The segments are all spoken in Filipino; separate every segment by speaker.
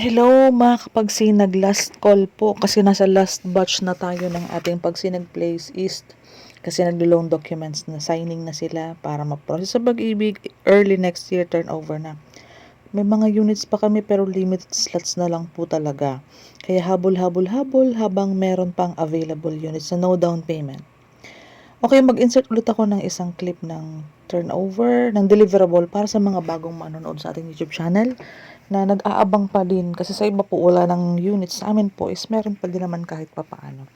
Speaker 1: Hello mga kapagsinag, last call po kasi nasa last batch na tayo ng ating pagsinag place east kasi naglo-loan documents na signing na sila para ma-process sa pag-ibig early next year turnover na. May mga units pa kami pero limited slots na lang po talaga. Kaya habol-habol-habol habang meron pang available units na no down payment. Okay, mag-insert ulit ako ng isang clip ng turnover, ng deliverable para sa mga bagong manonood sa ating YouTube channel na nag-aabang pa din kasi sa iba po wala ng units sa amin po is meron pa din naman kahit papaano.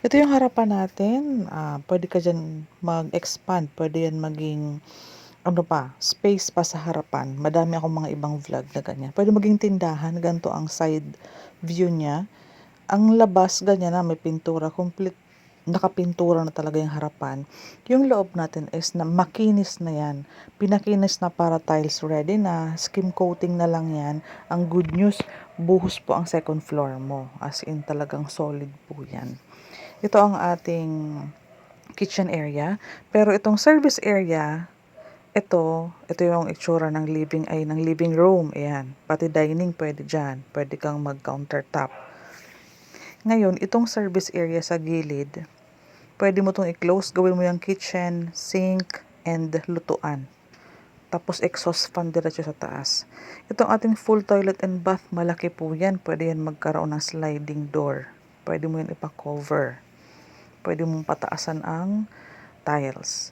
Speaker 1: Ito yung harapan natin. ah pwede ka dyan mag-expand. Pwede yan maging ano pa, space pa sa harapan. Madami akong mga ibang vlog na ganyan. Pwede maging tindahan. Ganito ang side view niya. Ang labas, ganyan na, may pintura. Complete nakapintura na talaga yung harapan. Yung loob natin is na makinis na yan. Pinakinis na para tiles ready na. Skim coating na lang yan. Ang good news, buhos po ang second floor mo. As in talagang solid po yan. Ito ang ating kitchen area. Pero itong service area, ito, ito yung itsura ng living ay ng living room. Ayan. Pati dining pwede dyan. Pwede kang mag-countertop. Ngayon, itong service area sa gilid, pwede mo itong i-close. Gawin mo yung kitchen, sink, and lutuan. Tapos exhaust fan diretso sa taas. Itong ating full toilet and bath, malaki po yan. Pwede yan magkaroon ng sliding door. Pwede mo yan ipa-cover. Pwede mong pataasan ang tiles.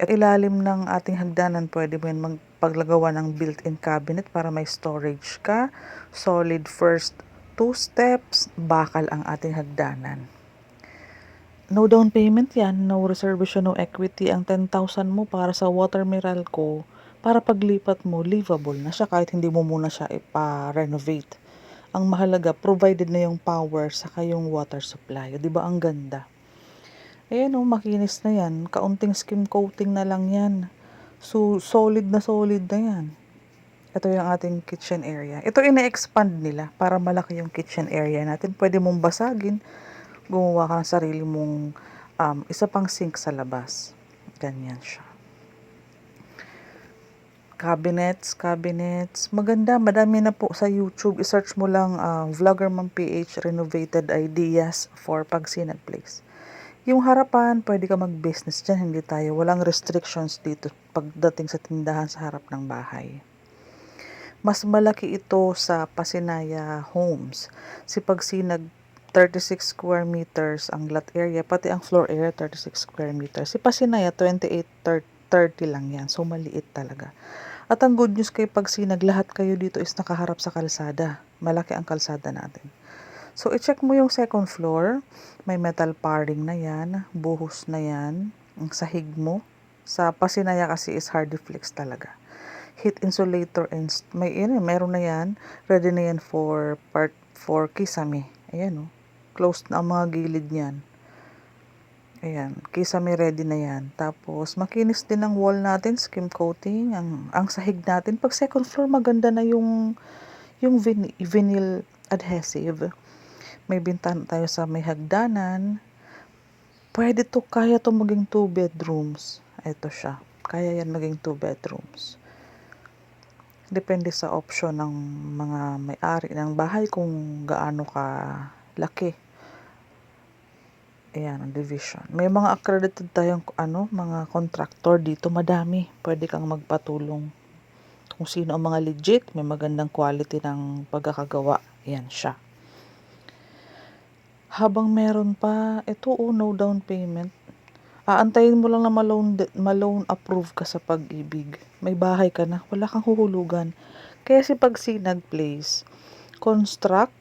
Speaker 1: At ilalim ng ating hagdanan, pwede mo yan magpaglagawa ng built-in cabinet para may storage ka. Solid first two steps, bakal ang ating hagdanan. No down payment yan, no reservation, no equity. Ang 10,000 mo para sa water Meralco, para paglipat mo, livable na siya kahit hindi mo muna siya ipa-renovate. Ang mahalaga, provided na yung power saka yung water supply. Di ba ang ganda? Ayan oh, makinis na yan. Kaunting skim coating na lang yan. So, solid na solid na yan. Ito yung ating kitchen area. Ito ina-expand nila para malaki yung kitchen area natin. Pwede mong basagin. Gumawa ka ng sarili mong um, isa pang sink sa labas. Ganyan siya. Cabinets, cabinets. Maganda, madami na po sa YouTube. I-search mo lang uh, Vlogger Ma'am PH Renovated Ideas for Pagsinag Place. Yung harapan, pwede ka mag-business dyan. Hindi tayo, walang restrictions dito pagdating sa tindahan sa harap ng bahay. Mas malaki ito sa Pasinaya Homes. Si Pagsinag 36 square meters ang lot area, pati ang floor area 36 square meters. Si Pasinaya 28 30 lang yan. So maliit talaga. At ang good news kay Pagsinag, lahat kayo dito is nakaharap sa kalsada. Malaki ang kalsada natin. So, i-check mo yung second floor. May metal paring na yan. Buhos na yan. Ang sahig mo. Sa Pasinaya kasi is hard flex talaga. Heat insulator and may yun, eh, meron na yan. Ready na yan for part for kisame. Ayan oh. Closed na ang mga gilid niyan. Ayan, kisame ready na yan. Tapos, makinis din ang wall natin, skim coating, ang, ang sahig natin. Pag second floor, maganda na yung, yung vin- vinyl adhesive. May bintana tayo sa may hagdanan. Pwede to, kaya to maging two bedrooms. Ito siya. Kaya yan maging two bedrooms. Depende sa option ng mga may-ari ng bahay kung gaano ka laki. Ayan, division. May mga accredited tayong ano, mga contractor dito. Madami. Pwede kang magpatulong. Kung sino ang mga legit, may magandang quality ng pagkakagawa. Ayan siya. Habang meron pa, ito oh, no down payment. Aantayin mo lang na malone, malone approve ka sa pag-ibig. May bahay ka na, wala kang huhulugan. Kaya si Pagsinag Place, construct,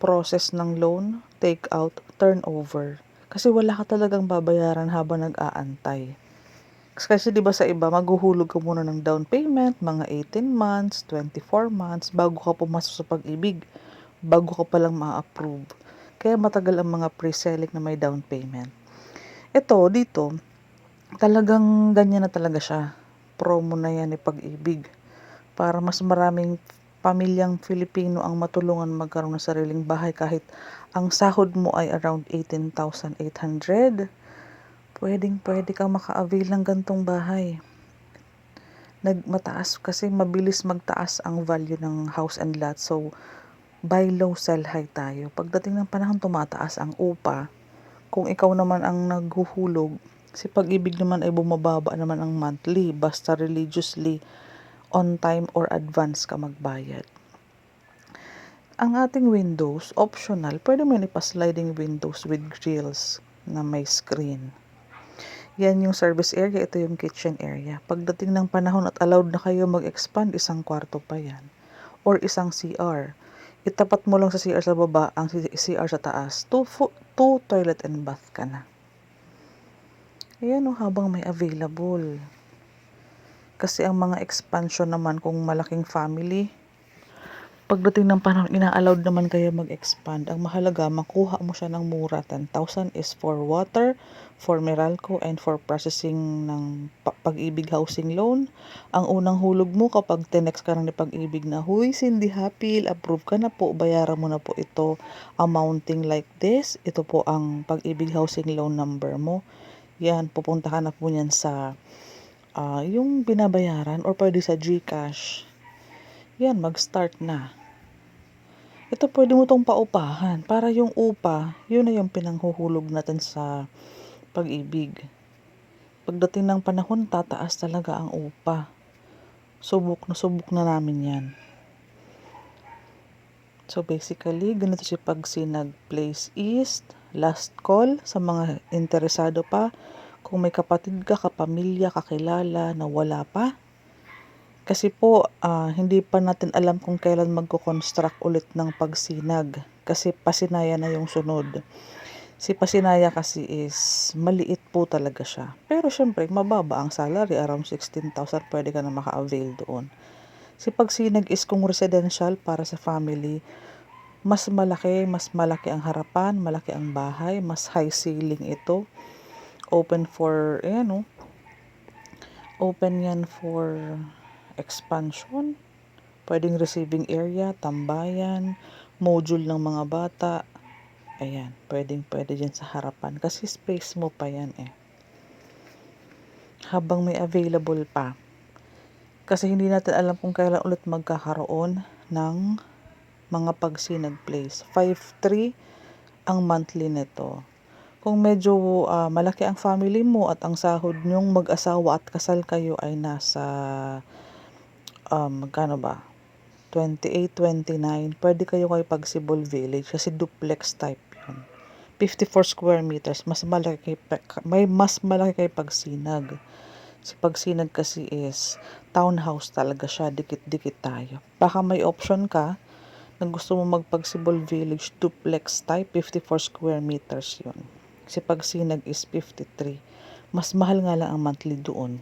Speaker 1: process ng loan, take out, turnover. Kasi wala ka talagang babayaran habang nag-aantay. Kasi 'di ba sa iba maghuhulog ka muna ng down payment, mga 18 months, 24 months bago ka pumasok sa pag-ibig, bago ka pa lang ma-approve. Kaya matagal ang mga pre-selling na may down payment. Ito dito, talagang ganyan na talaga siya. Promo na yan ni pag-ibig. Para mas maraming pamilyang Filipino ang matulungan magkaroon ng sariling bahay kahit ang sahod mo ay around 18,800. Pwedeng pwede kang maka-avail ng gantong bahay. nagmataas kasi mabilis magtaas ang value ng house and lot. So, buy low, sell high tayo. Pagdating ng panahon, tumataas ang upa. Kung ikaw naman ang naghuhulog, si pag-ibig naman ay bumababa naman ang monthly. Basta religiously, on time or advance ka magbayad. Ang ating windows, optional, pwede mo ipa-sliding windows with grills na may screen. Yan yung service area, ito yung kitchen area. Pagdating ng panahon at allowed na kayo mag-expand, isang kwarto pa yan. Or isang CR. Itapat mo lang sa CR sa baba, ang CR sa taas. Two, two toilet and bath ka na. Ayan o, habang may available. Kasi ang mga expansion naman, kung malaking family, pagdating ng panahon, ina-allowed naman kayo mag-expand. Ang mahalaga, makuha mo siya ng mura. 10,000 is for water, for Meralco, and for processing ng pa- pag-ibig housing loan. Ang unang hulog mo kapag tinex ka ng pag-ibig na, Huy, Cindy Hapil, approve ka na po, bayaran mo na po ito. Amounting like this, ito po ang pag-ibig housing loan number mo. Yan, pupunta ka na po niyan sa ah, yung binabayaran or pwede sa GCash. Yan, mag-start na. Ito pwede mo tong paupahan para yung upa, yun na yung pinanghuhulog natin sa pag-ibig. Pagdating ng panahon, tataas talaga ang upa. Subok na subok na namin yan. So basically, ganito si Pagsinag Place East. Last call sa mga interesado pa. Kung may kapatid ka, kapamilya, kakilala na wala pa. Kasi po, ah, hindi pa natin alam kung kailan magko-construct ulit ng Pagsinag. Kasi Pasinaya na yung sunod. Si Pasinaya kasi is maliit po talaga siya. Pero syempre, mababa ang salary. Around 16,000 pwede ka na maka-avail doon. Si Pagsinag is kung residential para sa family, mas malaki, mas malaki ang harapan, malaki ang bahay, mas high ceiling ito. Open for, ayan o, open yan for expansion. Pwedeng receiving area, tambayan, module ng mga bata. Ayan, pwedeng pwede dyan sa harapan. Kasi space mo pa yan eh. Habang may available pa. Kasi hindi natin alam kung kailan ulit magkakaroon ng mga pagsinag place. 5.3 ang monthly nito. Kung medyo ah, malaki ang family mo at ang sahod nyong mag-asawa at kasal kayo ay nasa um, magkano ba? 28, 29, pwede kayo kay Pagsibol Village kasi duplex type yun. 54 square meters, mas malaki may mas malaki kay Pagsinag. Si Pagsinag kasi is townhouse talaga siya, dikit-dikit tayo. Baka may option ka na gusto mo magpagsibol village duplex type, 54 square meters yun. Si Pagsinag is 53. Mas mahal nga lang ang monthly doon.